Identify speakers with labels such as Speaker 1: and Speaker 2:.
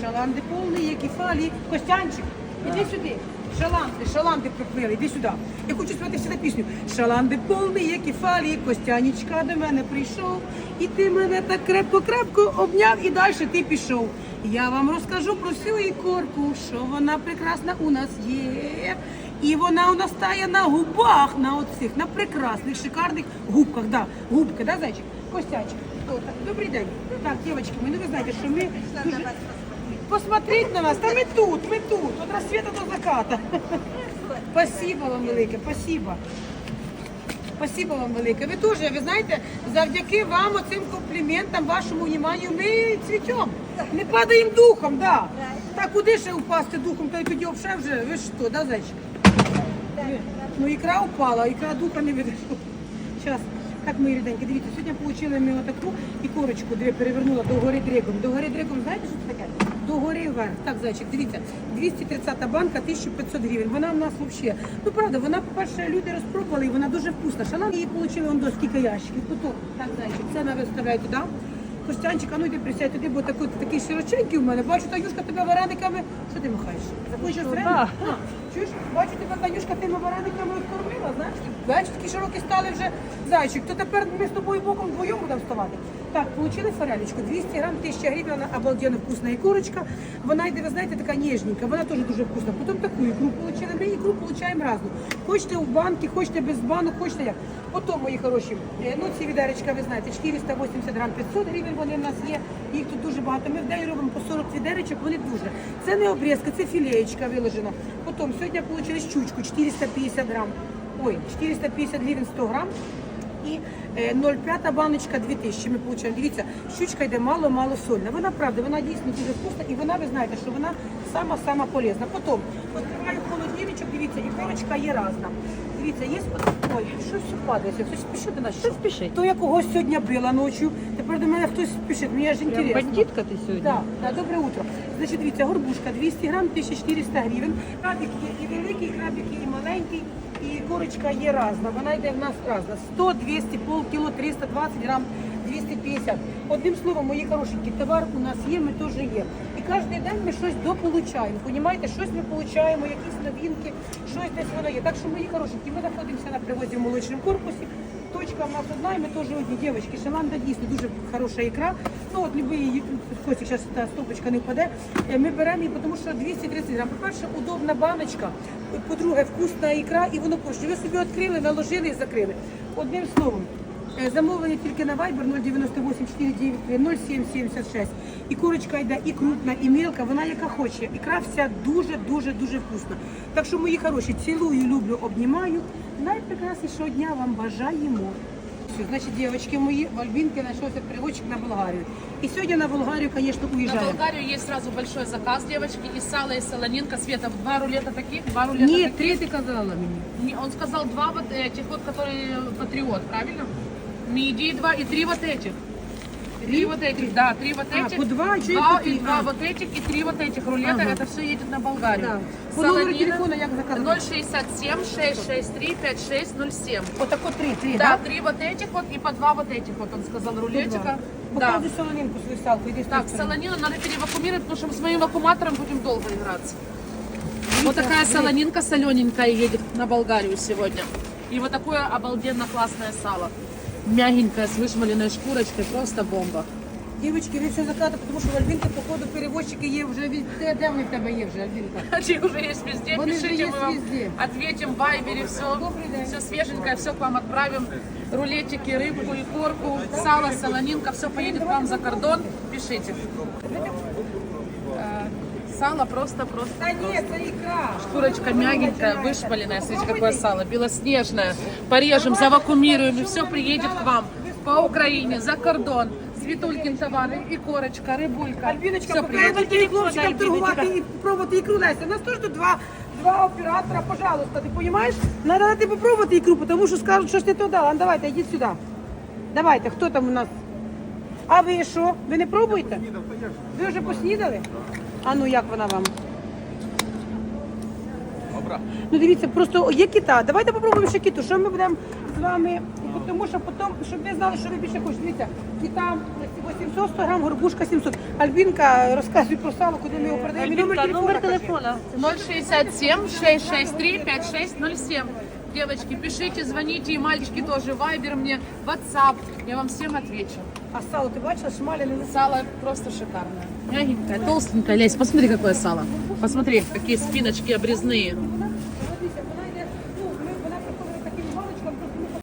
Speaker 1: шаланди повні, є кефалі. Костянчик, іди сюди. Шаланди, шаланди приплили, іди сюди. Я хочу співати всі пісню. Шаланди повні, є кефалі, Костянічка до мене прийшов. І ти мене так крепко-крепко обняв і далі ти пішов. Я вам розкажу про всю ікорку, що вона прекрасна у нас є. І вона у нас стає на губах, на оцих, на прекрасних, шикарних губках. Да, губки, да, зайчик? Костячик. Добрий день. Так, дівчатки, мої, ну ви знаєте, що ми дуже... Посмотрите на нас, та ми тут, ми тут, від розсвіту до заката. Спасибо вам велике, спасибо. Спасибо вам велике. Ви теж, ви знаєте, завдяки вам, оцим компліментам, вашому вниманню, ми цвітемо. Не падаємо духом, да. Так куди ще впасти духом, та й тоді взагалі вже, ви що, да, зайчик? Ну, ікра упала, ікра духа не видержала. Зараз. Так, мої ріденькі, дивіться, сьогодні отримали ми отаку ікорочку, дві перевернула до гори дреком. До гори дреком, знаєте, що це таке? До гори вверх. Так, зайчик, дивіться, 230 банка, 1500 гривень. Вона в нас взагалі, ну правда, вона, по-перше, люди розпробували, і вона дуже вкусна. Шалам її отримали он до скільки ящиків. Потім, так, зайчик, це на виставляю туди. Костянчик, а ну йди присядь туди, бо такий, такий широченький в мене. Бачу, Танюшка тебе варениками. Що ти махаєш? Захочеш вареник? Чуєш, бачу тебе, Танюшка, тими варениками откормила, знаєш? Бачиш, такі широкі стали вже зайчик. То тепер ми з тобою боком вдвоєм будемо вставати. Так, получили форелечку. 200 грам, 1000 гривень, вона обалденно вкусна ікорочка. Вона йде, ви знаєте, така ніжненька, вона теж дуже вкусна. Потім таку ікру получили. Ми ікру получаємо разну. Хочете у банки, хочете без банок, хочете як. Потім, мої хороші, е, ну ці відеречка, ви знаєте, 480 грам, 500 гривень вони в нас є. Їх тут дуже багато. Ми в день робимо по 40 відеречок, вони дуже. Це не обрізка, це філеєчка виложена. Потім сьогодні отримали щучку 450 грамм. Ой, 450 гривень 100 грамм. І е, 0,5 баночка 2000 ми получаємо. Дивіться, щучка йде мало-мало сольна. Вона правда, вона дійсно дуже вкусна і вона, ви знаєте, що вона сама-сама полезна. Потім відкриваю холодильничок, дивіться, і корочка є разна. Дивіться, є ой, щось падається. Хтось спішить до нас.
Speaker 2: Що спішить?
Speaker 1: То я когось сьогодні била ночі. Тепер до мене хтось спішить. Мені
Speaker 2: ж
Speaker 1: інтересно.
Speaker 2: бандитка ти сьогодні.
Speaker 1: Так, да, добре утро. Значить, дивіться, горбушка 200 грам, 1400 гривень. Крабик є і великий, крабик є і маленький, і корочка є разна. Вона йде в нас разна. 100, 200, полкіло, 320 грам, 250. Одним словом, мої хорошенькі, товар у нас є, ми теж є. І кожен день ми щось дополучаємо. Понімаєте, щось ми получаємо, якісь новинки, щось десь воно є. Так що, мої хорошенькі, ми знаходимося на привозі в молочному корпусі. Точка в нас одна, і ми теж одні дівчатки. Шаланда дійсно дуже хороша ікра. Ну от любий Костік, зараз та стопочка не впаде. Е, Ми беремо її, тому що 230 грам. По-перше, удобна баночка. По-друге, вкусна ікра і воно коштує. Ви собі відкрили, наложили і закрили. Одним словом. Е, Замовлення тільки на Viber 098 493 0776. І курочка йде і крупна, і мілка, вона яка хоче. Ікра вся дуже-дуже дуже вкусна. Так що, мої хороші, цілую, люблю, обнімаю. Найпрекраснішого дня вам бажаємо. Все, Значить, дівчатки мої, в Альбінки знайшовся переводчик на Болгарію. І сьогодні на Болгарію, звісно,
Speaker 3: На
Speaker 1: уїжджаємо.
Speaker 3: Болгарию есть сразу большой заказ, девочки, и сало, и солонинка. Света, два рулета таких, два рулета
Speaker 1: Ні,
Speaker 3: таких.
Speaker 1: три ти казала мені.
Speaker 3: Не, Он сказал два вот этих вот, которые патриот, правильно? Миди два и три вот этих. Три вот этих, да, три вот
Speaker 1: А,
Speaker 3: этих.
Speaker 1: по два, а чё
Speaker 3: два,
Speaker 1: это три?
Speaker 3: и два
Speaker 1: А.
Speaker 3: вот этих, и три вот этих рулета.
Speaker 1: Ага.
Speaker 3: Это все едет на Болгарию.
Speaker 1: Да. По номеру телефона як заказати?
Speaker 3: 067 663 5607.
Speaker 1: Отако три, три,
Speaker 3: Да,
Speaker 1: да?
Speaker 3: три вот этих вот и по два вот этих вот, он сказал, рулетика. Да.
Speaker 1: Показуй солонинку свою салку, іди з
Speaker 3: Так,
Speaker 1: тої сторони.
Speaker 3: солонину надо перевакуумировать, потому что мы с моим вакууматором будем долго играться. Вот такая солонинка солененькая едет на Болгарию сегодня. И вот такое обалденно классное сало. Мягенькое, с вышмаленной шкурочкой, просто бомба.
Speaker 1: Дівчатки, ви все закати, тому що в Альбінки, походу, перевозчики є вже від... Де, де вони в тебе є вже, Альбінка?
Speaker 3: Они уже есть везде,
Speaker 1: Вон уже
Speaker 3: пишите,
Speaker 1: есть
Speaker 3: мы вам
Speaker 1: везде.
Speaker 3: ответим в Вайбере, все,
Speaker 1: Добрый день.
Speaker 3: все свеженькое, все к вам отправим. Рулетики, рыбку, икорку, сало, солонинка, все поедет к вам за кордон, пишите. Э, Сало просто-просто.
Speaker 1: Та ні, це ікра.
Speaker 3: Шкурочка мягенькая, вышпаленная, смотрите, какое сало, белоснежное. Порежем, завакумируем, и все приедет к вам по Украине, за кордон. Светулькин товары, и корочка, рыбулька.
Speaker 1: Альбіночка,
Speaker 3: Все
Speaker 1: поки я
Speaker 3: приедет.
Speaker 1: тільки хлопчикам торгувати і пробувати ікру Леся. У нас теж тут два, два оператора, пожалуйста, ти розумієш? Надо дати попробувати ікру, тому що скажуть, що ж не то дала. Ну, Давайте, йдіть сюди. Давайте, хто там у нас? А ви що? Ви не пробуєте? Ви вже поснідали? А ну як вона вам? Ну дивіться, просто є кита. Давайте попробуємо ще киту. Що ми будемо з вами? Тому що потім, щоб ви знали, що ви більше хочете. Дивіться, кита 800, 100 грам, горбушка 700. Альбінка, розказуй про сало, куди ми його продаємо. І
Speaker 3: Альбинка, номер
Speaker 1: кажи.
Speaker 3: телефона 067 663 5607. Девочки, пишите, звоните, и мальчики тоже, вайбер мне, ватсап, я вам всем отвечу.
Speaker 1: А сало, ти бачила, шмаляне лиса?
Speaker 3: Сало просто шикарное. Мягенькое, толстенькое. Лесь, посмотри, какое сало. Посмотри, какие спиночки обрезные.